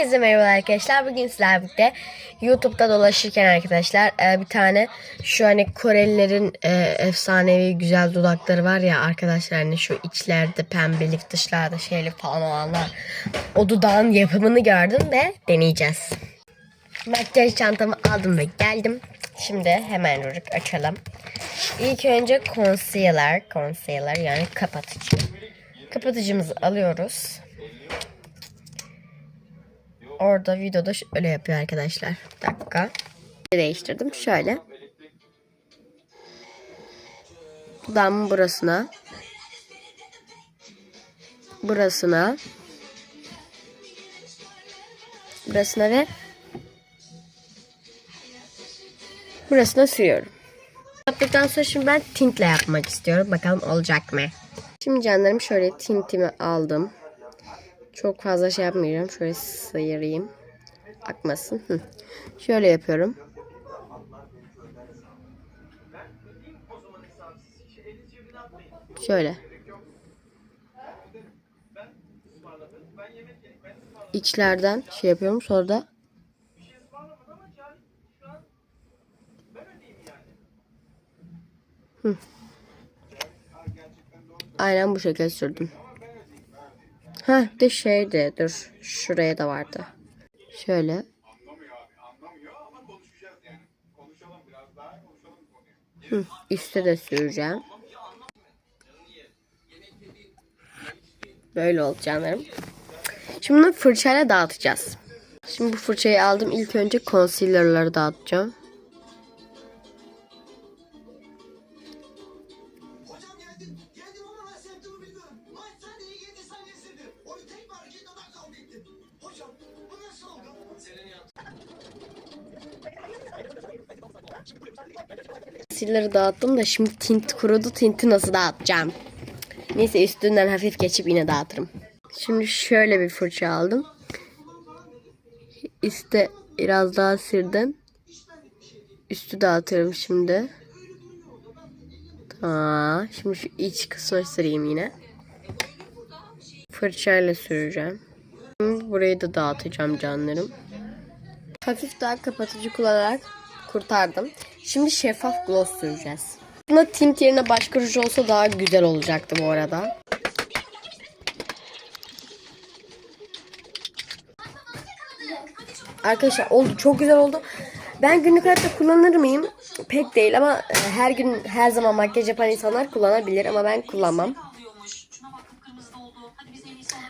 Herkese merhaba arkadaşlar. Bugün sizlerle birlikte YouTube'da dolaşırken arkadaşlar e, bir tane şu hani Korelilerin e, efsanevi güzel dudakları var ya arkadaşlar hani şu içlerde pembelik dışlarda şeylik falan olanlar. O dudağın yapımını gördüm ve deneyeceğiz. Makyaj çantamı aldım ve geldim. Şimdi hemen Rurik açalım. İlk önce concealer, concealer yani kapatıcı. Kapatıcımızı alıyoruz. Orada videoda öyle yapıyor arkadaşlar. Bir dakika. Değiştirdim. Şöyle. Dudağımın burasına. Burasına. Burasına ve burasına sürüyorum. Yaptıktan sonra şimdi ben tintle yapmak istiyorum. Bakalım olacak mı? Şimdi canlarım şöyle tintimi aldım. Çok fazla şey yapmayacağım. Şöyle sıyırayım. Akmasın. Hı. Şöyle yapıyorum. Şöyle. İçlerden şey yapıyorum. Sonra da Hı. Aynen bu şekilde sürdüm. Ha de şeydi dur şuraya da vardı. Şöyle. Hı, üstte de süreceğim. Böyle oldu canlarım. Şimdi bunu fırçayla dağıtacağız. Şimdi bu fırçayı aldım. İlk önce concealer'ları dağıtacağım. Concealer'ı dağıttım da şimdi tint kurudu. Tinti nasıl dağıtacağım? Neyse üstünden hafif geçip yine dağıtırım. Şimdi şöyle bir fırça aldım. Üste biraz daha sirden. Üstü dağıtıyorum şimdi. Tamam. Şimdi şu iç kısmı süreyim yine. Fırçayla süreceğim. Burayı da dağıtacağım canlarım. Hafif daha kapatıcı kullanarak kurtardım. Şimdi şeffaf gloss süreceğiz. Buna tint yerine başka ruj olsa daha güzel olacaktı bu arada. Arkadaşlar oldu çok güzel oldu. Ben günlük hayatta kullanır mıyım? Pek değil ama e, her gün her zaman makyaj yapan insanlar kullanabilir ama ben kullanmam.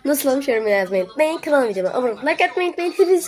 Nasıl olmuş yorumlara yazmayı unutmayın. Kanalıma videoma abone olmayı, like atmayı unutmayın. Seviyorum.